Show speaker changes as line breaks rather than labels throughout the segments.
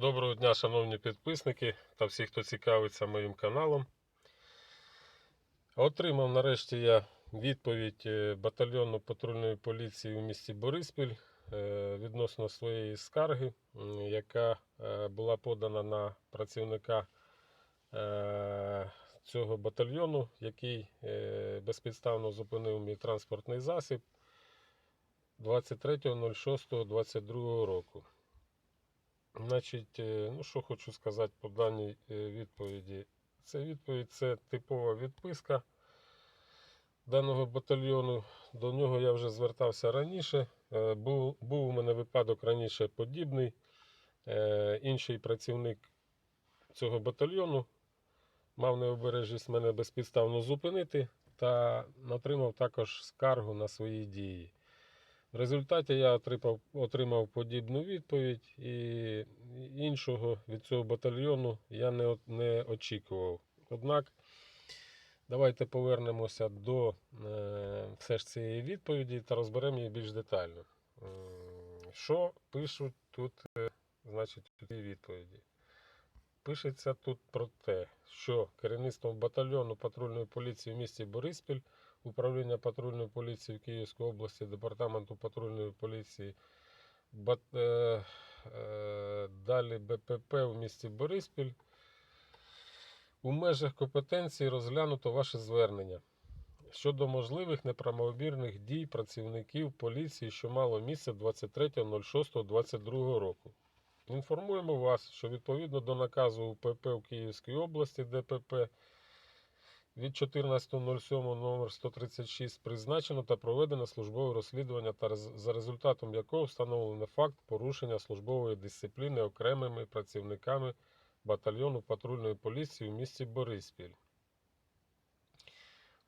Доброго дня, шановні підписники та всі, хто цікавиться моїм каналом. Отримав нарешті я відповідь е, батальйону патрульної поліції у місті Бориспіль е, відносно своєї скарги, яка е, була подана на працівника цього батальйону, який безпідставно зупинив мій транспортний засіб 23.06.22 року. Значить, е, ну що хочу сказати по даній е, відповіді. Це відповідь це типова відписка даного батальйону. До нього я вже звертався раніше. Е, Був, був у мене випадок раніше подібний. Інший працівник цього батальйону мав необережність мене безпідставно зупинити та отримав також скаргу на свої дії. В результаті я отримав, отримав подібну відповідь і іншого від цього батальйону я не, не очікував. Однак, давайте повернемося до е, все ж цієї відповіді та розберемо її більш детально. Що пишуть тут, е, значить, у цій відповіді? Пишеться тут про те, що керівництвом батальйону патрульної поліції в місті Бориспіль управління патрульної поліції в Київській області, департаменту патрульної поліції, бат, е, е, далі БПП в місті Бориспіль. У межах компетенції розглянуто ваше звернення щодо можливих неправомірних дій працівників поліції, що мало місце 23.06.22 року. Інформуємо вас, що відповідно до наказу УПП в Київській області ДПП від 14.07 номер 136 призначено та проведено службове розслідування, та за результатом якого встановлено факт порушення службової дисципліни окремими працівниками батальйону патрульної поліції у місті Бориспіль.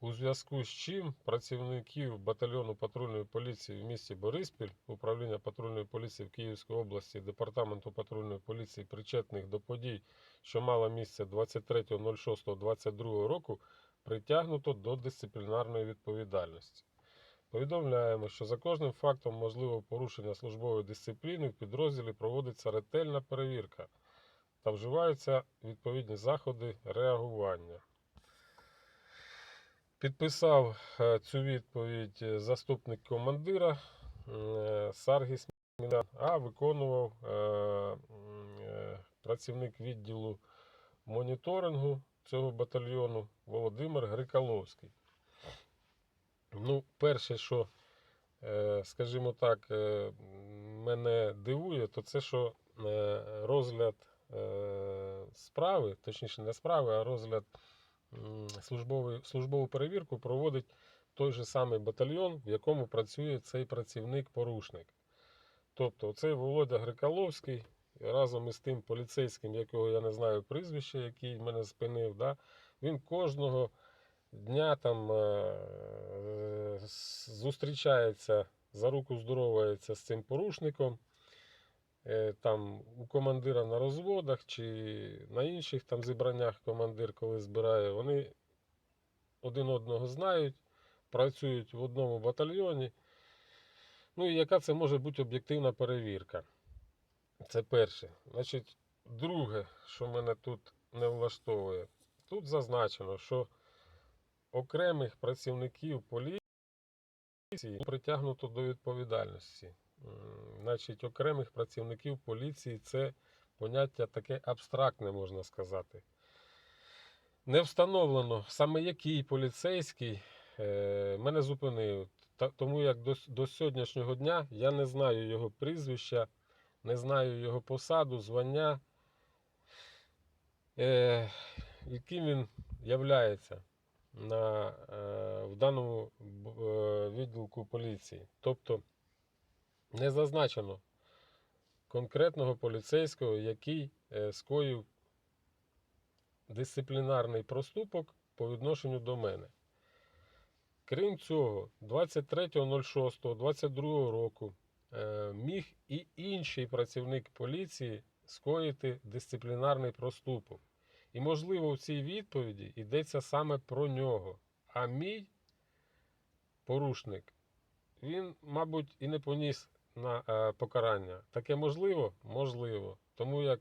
У зв'язку з чим працівників батальйону патрульної поліції в місті Бориспіль, управління патрульної поліції в Київській області, департаменту патрульної поліції, причетних до подій, що мала місце 23.06.22 року, притягнуто до дисциплінарної відповідальності. Повідомляємо, що за кожним фактом можливого порушення службової дисципліни в підрозділі проводиться ретельна перевірка та вживаються відповідні заходи реагування. Підписав е, цю відповідь е, заступник командира е, Саргіс Мінян, а виконував працівник відділу моніторингу цього батальйону Володимир Грикаловський. Ну, перше, що, скажімо так, мене дивує, то це, що розгляд справи, точніше не справи, а розгляд м, службовий, службову перевірку проводить той же самий батальйон, в якому працює цей працівник-порушник. Тобто цей Володя Грикаловський разом із тим поліцейським, якого я не знаю прізвище, який мене спинив, да, він кожного дня там е, зустрічається, за руку здоровається з цим порушником. Е, Там у командира на розводах чи на інших там зібраннях командир, коли збирає, вони один одного знають, працюють в одному батальйоні. Ну і яка це може бути об'єктивна перевірка? Це перше. Значить, друге, що мене тут не влаштовує, тут зазначено, що окремих працівників поліції притягнуто до відповідальності. Значить, окремих працівників поліції це поняття таке абстрактне, можна сказати. Не встановлено саме який поліцейський е, мене зупинив. Тому як до, до сьогоднішнього дня я не знаю його прізвища, не знаю його посаду, звання, е, яким він являється на, е, в даному е, відділку поліції. Тобто не зазначено конкретного поліцейського, який е, скоїв дисциплінарний проступок по відношенню до мене. Крім цього, 23.06.22 року е, міг і інший працівник поліції скоїти дисциплінарний проступок. І, можливо, в цій відповіді йдеться саме про нього. А мій порушник, він, мабуть, і не поніс на е, покарання. Таке можливо? Можливо. Тому як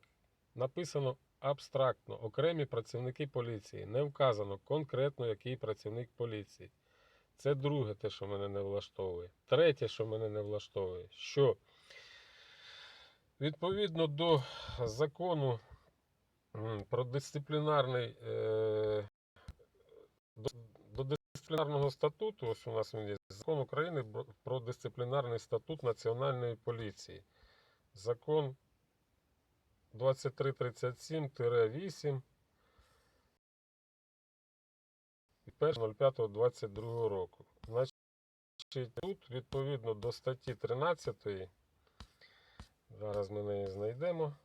написано абстрактно окремі працівники поліції. Не вказано конкретно, який працівник поліції. Це друге, те, що мене не влаштовує. Третє, що мене не влаштовує, що відповідно до закону про дисциплінарний е, дисциплінарного статуту, ось у нас він є закон України про дисциплінарний статут Національної поліції. Закон 2337-8 і 1.05.22 року. Значить, тут відповідно до статті 13, зараз ми неї знайдемо.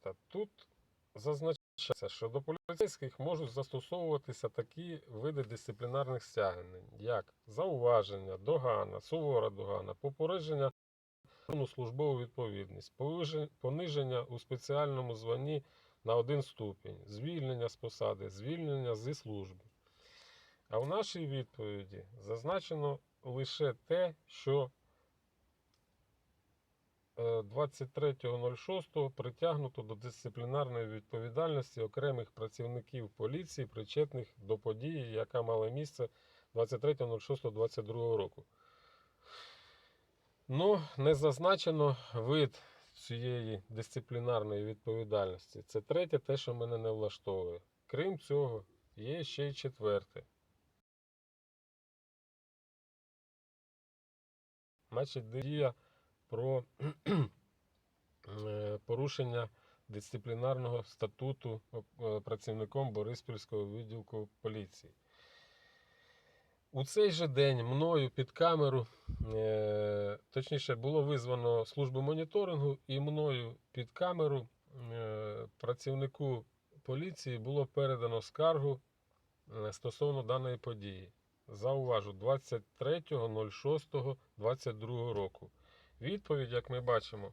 Та тут зазначається, що до поліцейських можуть застосовуватися такі види дисциплінарних стягнень, як зауваження, догана, сувора догана, попередження службову відповідність, пониження у спеціальному званні на один ступінь, звільнення з посади, звільнення зі служби. А в нашій відповіді зазначено лише те, що 23.06 притягнуто до дисциплінарної відповідальності окремих працівників поліції, причетних до події, яка мала місце 23.06.22 року. Ну, не зазначено вид цієї дисциплінарної відповідальності. Це третє, те, що мене не влаштовує. Крім цього, є ще й четверте. Значить, дія про е, порушення дисциплінарного статуту е, працівником Бориспільського відділку поліції. У цей же день мною під камеру, е, точніше, було визвано службу моніторингу, і мною під камеру працівнику поліції було передано скаргу стосовно даної події. Зауважу, 23.06.22 року. Відповідь, як ми бачимо,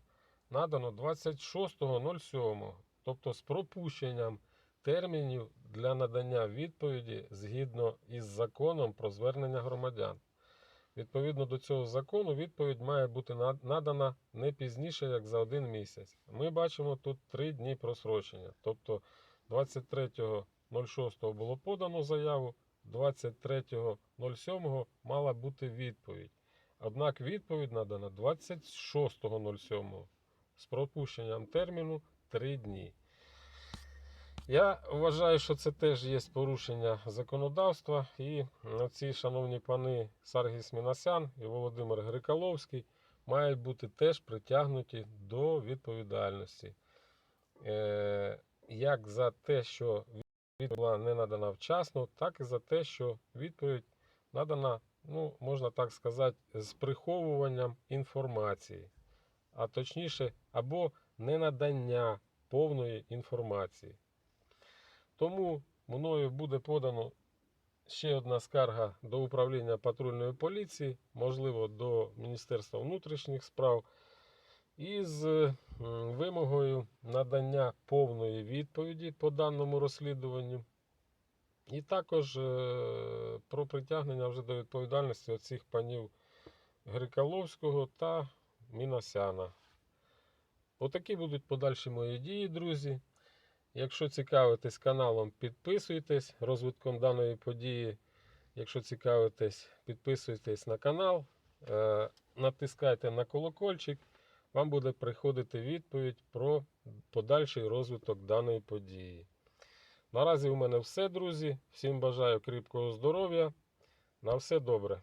надано 26.07, тобто з пропущенням термінів для надання відповіді згідно із законом про звернення громадян. Відповідно до цього закону, відповідь має бути надана не пізніше, як за один місяць. Ми бачимо тут три дні просрочення. Тобто 23.06 було подано заяву, 23.07 мала бути відповідь. Однак відповідь надана 26.07 з пропущенням терміну 3 дні. Я вважаю, що це теж є порушення законодавства, і ці шановні пани Саргіс Мінасян і Володимир Грикаловський мають бути теж притягнуті до відповідальності. Е, як за те, що відповідь була не надана вчасно, так і за те, що відповідь надана, ну, можна так сказати, з приховуванням інформації, а точніше, або ненадання повної інформації. Тому мною буде подано ще одна скарга до управління патрульної поліції, можливо, до Міністерства внутрішніх справ, із вимогою надання повної відповіді по даному розслідуванню. І також е, про притягнення вже до відповідальності оцих панів Грикаловського та Мінасяна. Отакі будуть подальші мої дії, друзі. Якщо цікавитесь каналом, підписуйтесь розвитком даної події. Якщо цікавитесь, підписуйтесь на канал, е, натискайте на колокольчик, вам буде приходити відповідь про подальший розвиток даної події. Наразі у мене все, друзі. Всім бажаю кріпкого здоров'я. На все добре.